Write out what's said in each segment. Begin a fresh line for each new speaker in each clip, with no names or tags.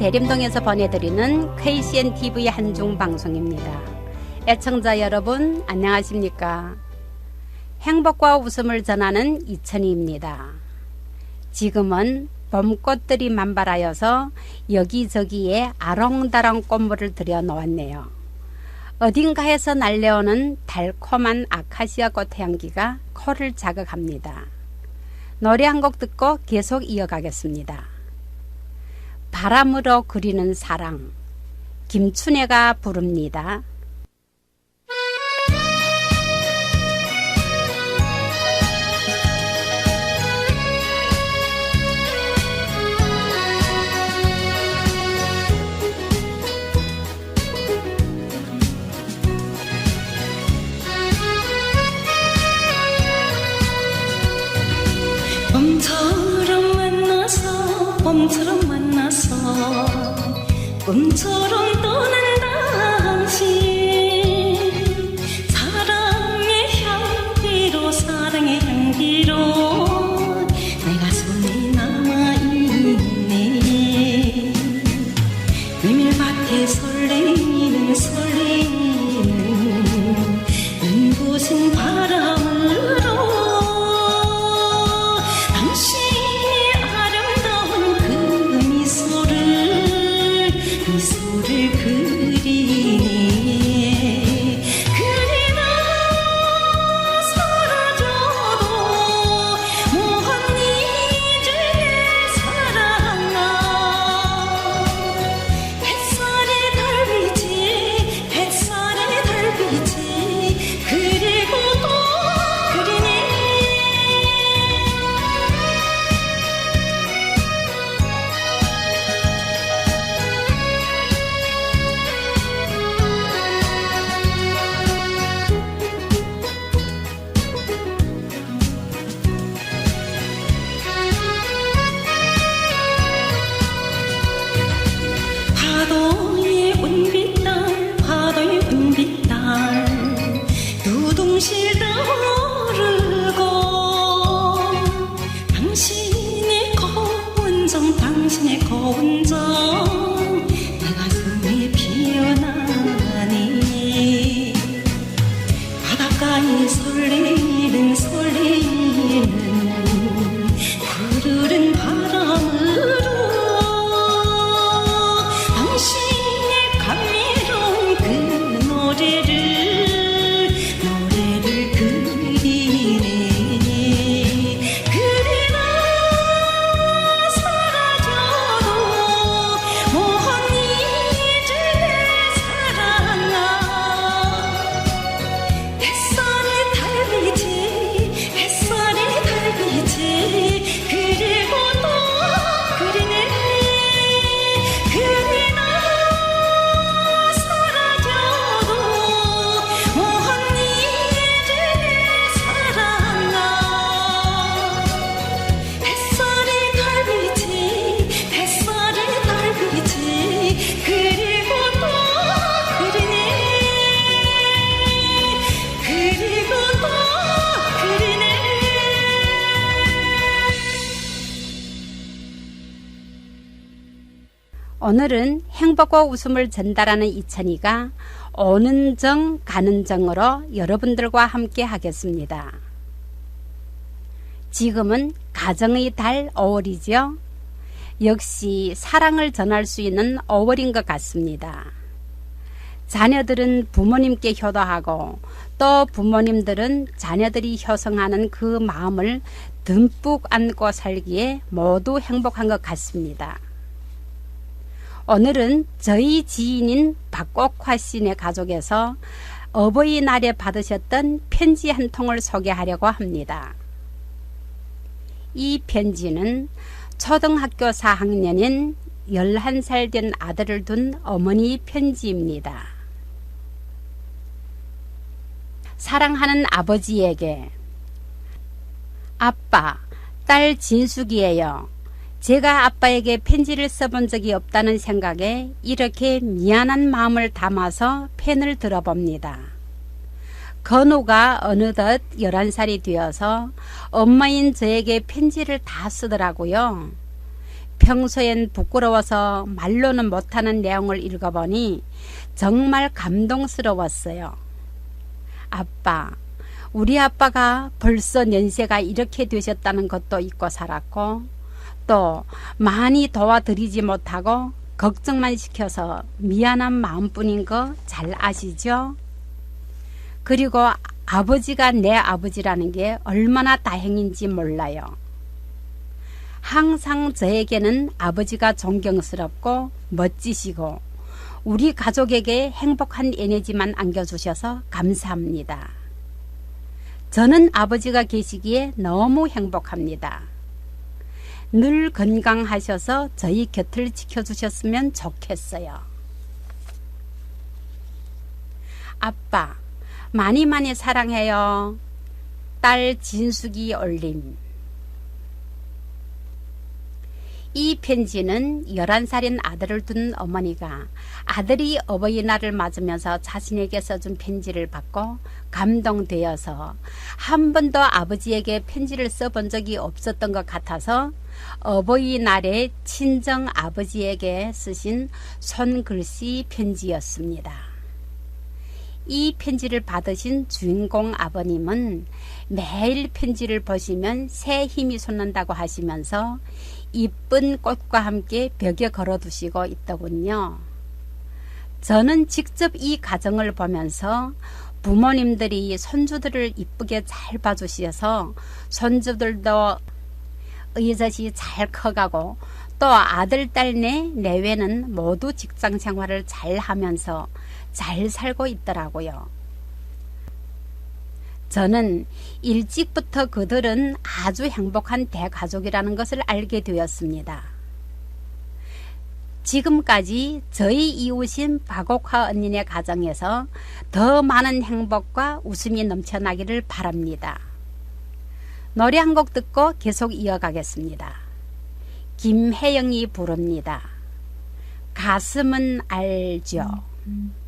대림동에서 보내드리는 KCN TV 한중 방송입니다. 애청자 여러분 안녕하십니까? 행복과 웃음을 전하는 이천희입니다. 지금은 봄꽃들이 만발하여서 여기저기에 아롱다롱 꽃물을 들여 놓았네요. 어딘가에서 날려오는 달콤한 아카시아 꽃 향기가 코를 자극합니다. 노래 한 곡 듣고 계속 이어가겠습니다. 바람으로 그리는 사랑 김춘혜가 부릅니다.
꿈처럼 바닷가에 설레이는 설레이는
오늘은 행복과 웃음을 전달하는 이천희가 오는 정 가는 정으로 여러분들과 함께 하겠습니다. 지금은 가정의 달 5월이죠. 역시 사랑을 전할 수 있는 5월인 것 같습니다. 자녀들은 부모님께 효도하고 또 부모님들은 자녀들이 효성하는 그 마음을 듬뿍 안고 살기에 모두 행복한 것 같습니다. 오늘은 저희 지인인 박곡화 씨네 가족에서 어버이날에 받으셨던 편지 한 통을 소개하려고 합니다. 이 편지는 초등학교 4학년인 11살 된 아들을 둔 어머니 편지입니다. 사랑하는 아버지에게 아빠, 딸 진숙이에요. 제가 아빠에게 편지를 써본 적이 없다는 생각에 이렇게 미안한 마음을 담아서 펜을 들어봅니다. 건우가 어느덧 11살이 되어서 엄마인 저에게 편지를 다 쓰더라고요. 평소엔 부끄러워서 말로는 못하는 내용을 읽어보니 정말 감동스러웠어요. 아빠, 우리 아빠가 벌써 연세가 이렇게 되셨다는 것도 잊고 살았고, 또 많이 도와드리지 못하고 걱정만 시켜서 미안한 마음뿐인 거 잘 아시죠? 그리고 아버지가 내 아버지라는 게 얼마나 다행인지 몰라요. 항상 저에게는 아버지가 존경스럽고 멋지시고 우리 가족에게 행복한 에너지만 안겨주셔서 감사합니다. 저는 아버지가 계시기에 너무 행복합니다. 늘 건강하셔서 저희 곁을 지켜주셨으면 좋겠어요. 아빠, 많이 많이 사랑해요. 딸 진숙이 올림. 이 편지는 11살인 아들을 둔 어머니가 아들이 어버이날을 맞으면서 자신에게 써준 편지를 받고 감동되어서 한 번도 아버지에게 편지를 써본 적이 없었던 것 같아서 어버이날에 친정 아버지에게 쓰신 손글씨 편지였습니다. 이 편지를 받으신 주인공 아버님은 매일 편지를 보시면 새 힘이 솟는다고 하시면서 이쁜 꽃과 함께 벽에 걸어두시고 있더군요. 저는 직접 이 가정을 보면서 부모님들이 손주들을 이쁘게 잘 봐주셔서 손주들도 의젓이 잘 커가고 또 아들, 딸내 내외는 모두 직장 생활을 잘 하면서 잘 살고 있더라고요. 저는 일찍부터 그들은 아주 행복한 대가족이라는 것을 알게 되었습니다. 지금까지 저희 이웃인 박옥화 언니네 가정에서 더 많은 행복과 웃음이 넘쳐나기를 바랍니다. 노래 한 곡 듣고 계속 이어가겠습니다. 김혜영이 부릅니다. 가슴은 알죠.
그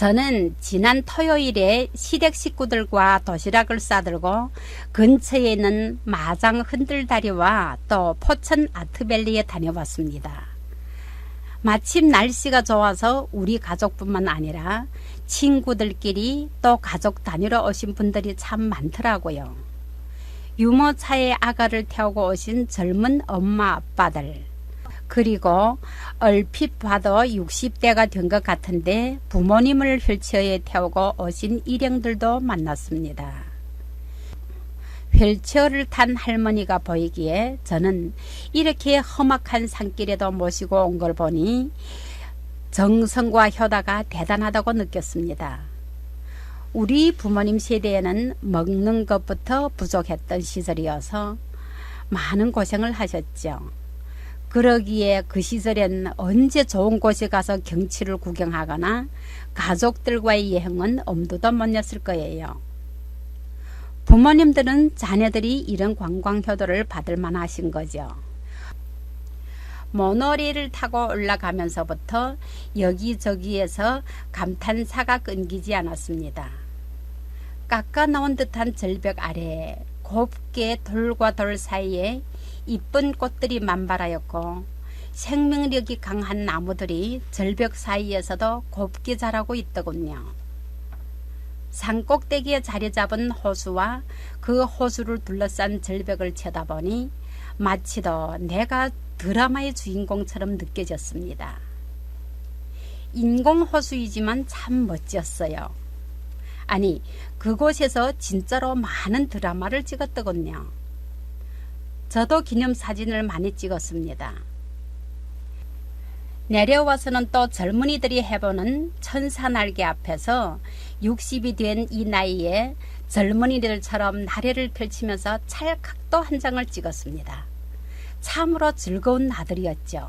저는 지난 토요일에 시댁 식구들과 도시락을 싸들고 근처에 있는 마장 흔들다리와 또 포천 아트밸리에 다녀왔습니다. 마침 날씨가 좋아서 우리 가족뿐만 아니라 친구들끼리 또 가족 단위로 오신 분들이 참 많더라고요. 유모차에 아가를 태우고 오신 젊은 엄마 아빠들 그리고 얼핏 봐도 60대가 된 것 같은데 부모님을 휠체어에 태우고 오신 일행들도 만났습니다. 휠체어를 탄 할머니가 보이기에 저는 이렇게 험악한 산길에도 모시고 온 걸 보니 정성과 효다가 대단하다고 느꼈습니다. 우리 부모님 세대에는 먹는 것부터 부족했던 시절이어서 많은 고생을 하셨죠. 그러기에 그 시절엔 언제 좋은 곳에 가서 경치를 구경하거나 가족들과의 여행은 엄두도 못 냈을 거예요. 부모님들은 자녀들이 이런 관광 효도를 받을 만하신 거죠. 모노리를 타고 올라가면서부터 여기저기에서 감탄사가 끊기지 않았습니다. 깎아 놓은 듯한 절벽 아래 곱게 돌과 돌 사이에 이쁜 꽃들이 만발하였고 생명력이 강한 나무들이 절벽 사이에서도 곱게 자라고 있더군요. 산 꼭대기에 자리 잡은 호수와 그 호수를 둘러싼 절벽을 쳐다보니 마치도 내가 드라마의 주인공처럼 느껴졌습니다. 인공 호수이지만 참 멋졌어요. 아니, 그곳에서 진짜로 많은 드라마를 찍었더군요. 저도 기념 사진을 많이 찍었습니다. 내려와서는 또 젊은이들이 해보는 천사 날개 앞에서 60이 된 이 나이에 젊은이들처럼 나래를 펼치면서 찰칵도 한 장을 찍었습니다. 참으로 즐거운 나들이었죠.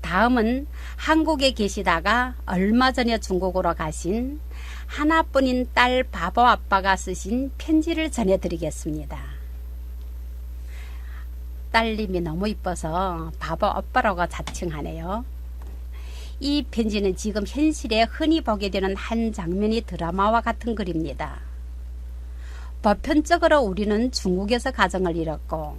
다음은 한국에 계시다가 얼마 전에 중국으로 가신 하나뿐인 딸 바보 아빠가 쓰신 편지를 전해드리겠습니다. 딸님이 너무 이뻐서 바보 아빠라고 자칭하네요. 이 편지는 지금 현실에 흔히 보게 되는 한 장면이 드라마와 같은 글입니다. 보편적으로 우리는 중국에서 가정을 잃었고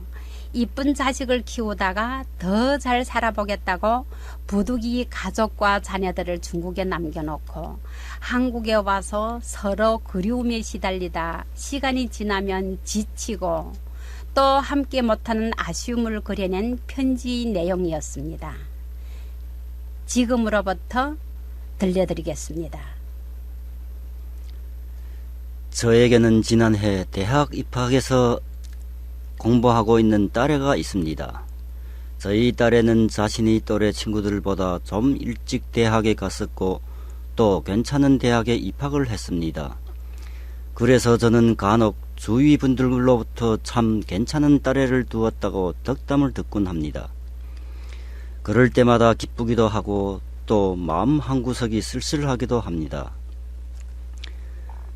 이쁜 자식을 키우다가 더 잘 살아보겠다고 부득이 가족과 자녀들을 중국에 남겨놓고 한국에 와서 서로 그리움에 시달리다 시간이 지나면 지치고 또 함께 못하는 아쉬움을 그려낸 편지 내용이었습니다. 지금으로부터 들려드리겠습니다.
저에게는 지난해 대학 입학해서 공부하고 있는 딸애가 있습니다. 저희 딸애는 자신이 또래 친구들보다 좀 일찍 대학에 갔었고 또 괜찮은 대학에 입학을 했습니다. 그래서 저는 간혹 주위 분들로부터 참 괜찮은 딸애를 두었다고 덕담을 듣곤 합니다. 그럴 때마다 기쁘기도 하고 또 마음 한구석이 쓸쓸하기도 합니다.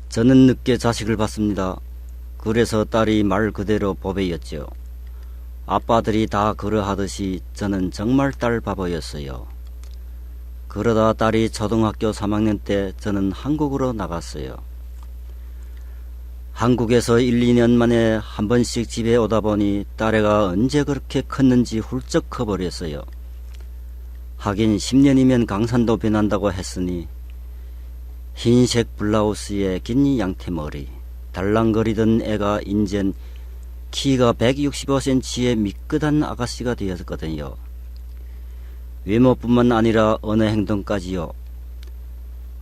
저는 늦게 자식을 봤습니다. 그래서 딸이 말 그대로 보배였죠. 아빠들이 다 그러하듯이 저는 정말 딸 바보였어요. 그러다 딸이 초등학교 3학년 때 저는 한국으로 나갔어요. 한국에서 1, 2년 만에 한 번씩 집에 오다 보니 딸애가 언제 그렇게 컸는지 훌쩍 커버렸어요. 하긴 10년이면 강산도 변한다고 했으니 흰색 블라우스에 긴 양태머리 달랑거리던 애가 인젠 키가 165cm의 미끄단 아가씨가 되었거든요. 외모뿐만 아니라 어느 행동까지요.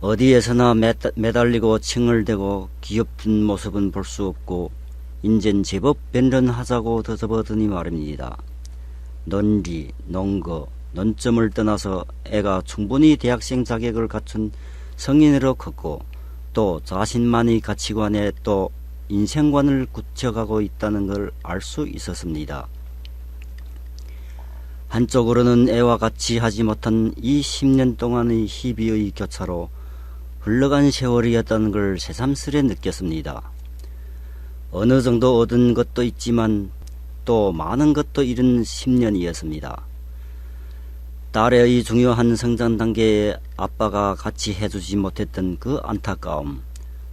어디에서나 매달리고 칭을 대고 귀엽던 모습은 볼 수 없고 인젠 제법 변론하자고 더접어드니 말입니다. 논리, 논거, 논점을 떠나서 애가 충분히 대학생 자격을 갖춘 성인으로 컸고 또 자신만의 가치관에 또 인생관을 굳혀가고 있다는 걸 알 수 있었습니다. 한쪽으로는 애와 같이 하지 못한 이 10년 동안의 희비의 교차로 흘러간 세월이었다는 걸 새삼스레 느꼈습니다. 어느 정도 얻은 것도 있지만 또 많은 것도 잃은 10년이었습니다. 딸의 중요한 성장 단계에 아빠가 같이 해주지 못했던 그 안타까움,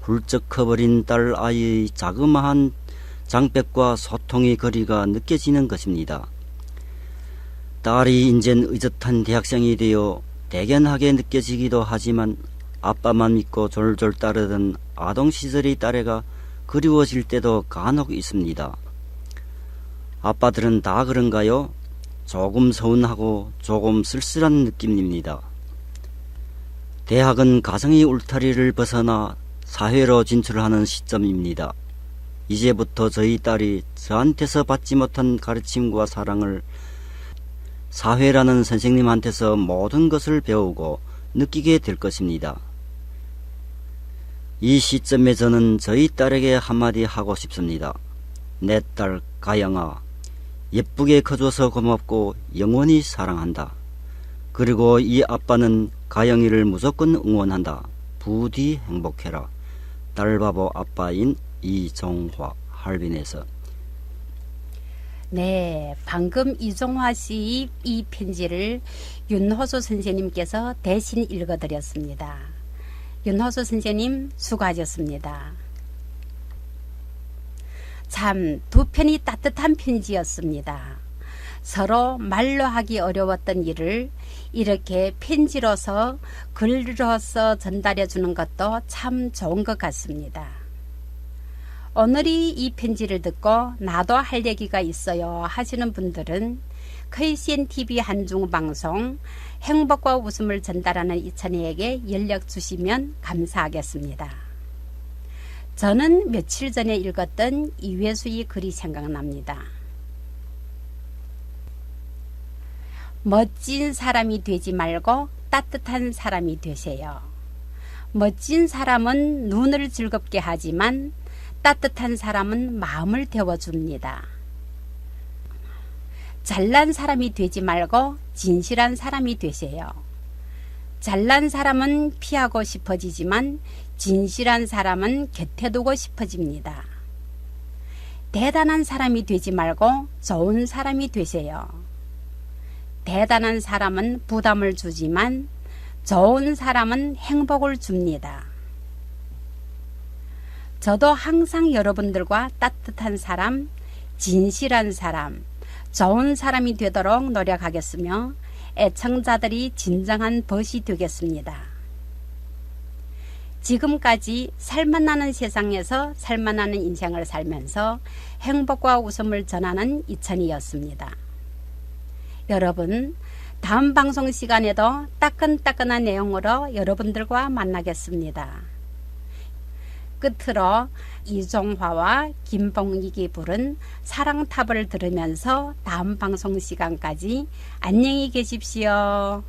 훌쩍 커버린 딸 아이의 자그마한 장벽과 소통의 거리가 느껴지는 것입니다. 딸이 인젠 의젓한 대학생이 되어 대견하게 느껴지기도 하지만 아빠만 믿고 졸졸 따르던 아동 시절의 딸애가 그리워질 때도 간혹 있습니다. 아빠들은 다 그런가요? 조금 서운하고 조금 쓸쓸한 느낌입니다. 대학은 가정의 울타리를 벗어나 사회로 진출하는 시점입니다. 이제부터 저희 딸이 저한테서 받지 못한 가르침과 사랑을 사회라는 선생님한테서 모든 것을 배우고 느끼게 될 것입니다. 이 시점에 저는 저희 딸에게 한마디 하고 싶습니다. 내 딸 가영아, 예쁘게 커줘서 고맙고 영원히 사랑한다. 그리고 이 아빠는 가영이를 무조건 응원한다. 부디 행복해라. 딸바보 아빠인 이정화 할빈에서
네, 방금 이종화 씨의 이 편지를 윤호수 선생님께서 대신 읽어드렸습니다. 윤호수 선생님 수고하셨습니다. 참 두 편이 따뜻한 편지였습니다. 서로 말로 하기 어려웠던 일을 이렇게 편지로서 글로서 전달해 주는 것도 참 좋은 것 같습니다. 오늘이 이 편지를 듣고 나도 할 얘기가 있어요 하시는 분들은 KCN TV 한중 방송 행복과 웃음을 전달하는 이찬희에게 연락 주시면 감사하겠습니다. 저는 며칠 전에 읽었던 이회수의 글이 생각납니다. 멋진 사람이 되지 말고 따뜻한 사람이 되세요. 멋진 사람은 눈을 즐겁게 하지만 따뜻한 사람은 마음을 데워줍니다. 잘난 사람이 되지 말고 진실한 사람이 되세요. 잘난 사람은 피하고 싶어지지만 진실한 사람은 곁에 두고 싶어집니다. 대단한 사람이 되지 말고 좋은 사람이 되세요. 대단한 사람은 부담을 주지만 좋은 사람은 행복을 줍니다. 저도 항상 여러분들과 따뜻한 사람, 진실한 사람, 좋은 사람이 되도록 노력하겠으며 애청자들이 진정한 벗이 되겠습니다. 지금까지 살만나는 세상에서 살만나는 인생을 살면서 행복과 웃음을 전하는 이천이었습니다. 여러분, 다음 방송 시간에도 따끈따끈한 내용으로 여러분들과 만나겠습니다. 끝으로 이종화와 김봉익이 부른 사랑탑을 들으면서 다음 방송 시간까지 안녕히 계십시오.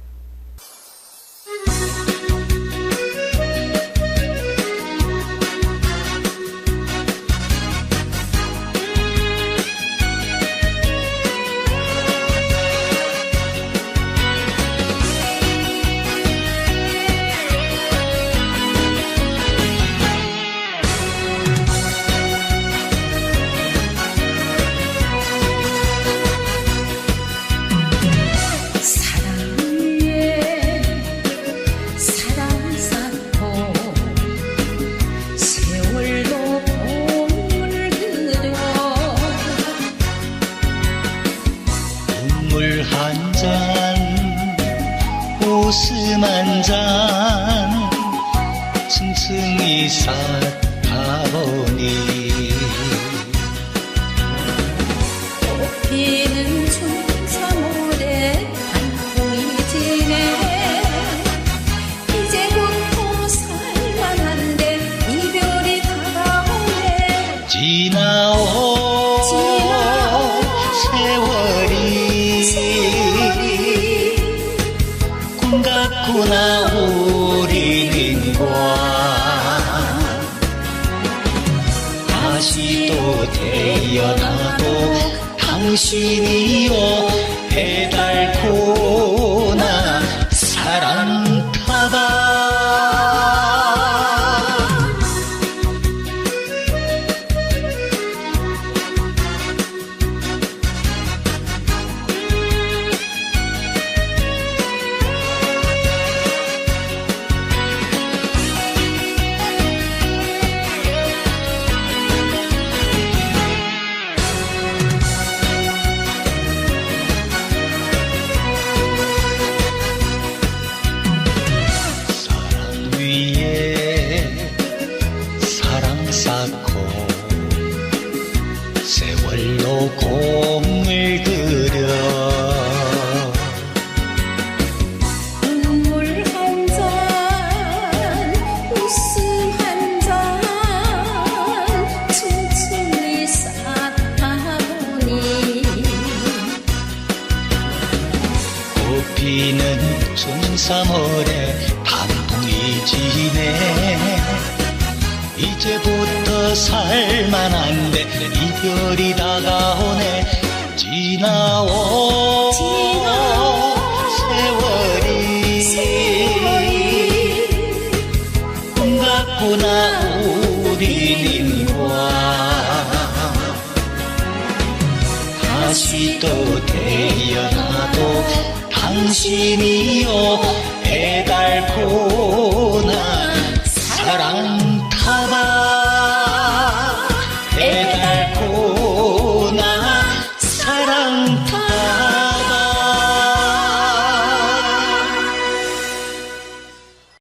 당신 이제부터 살만한데 이별이 다가오네. 지나온 세월이 꿈 같구나 우리님과. 다시 또 태어나도 당신이요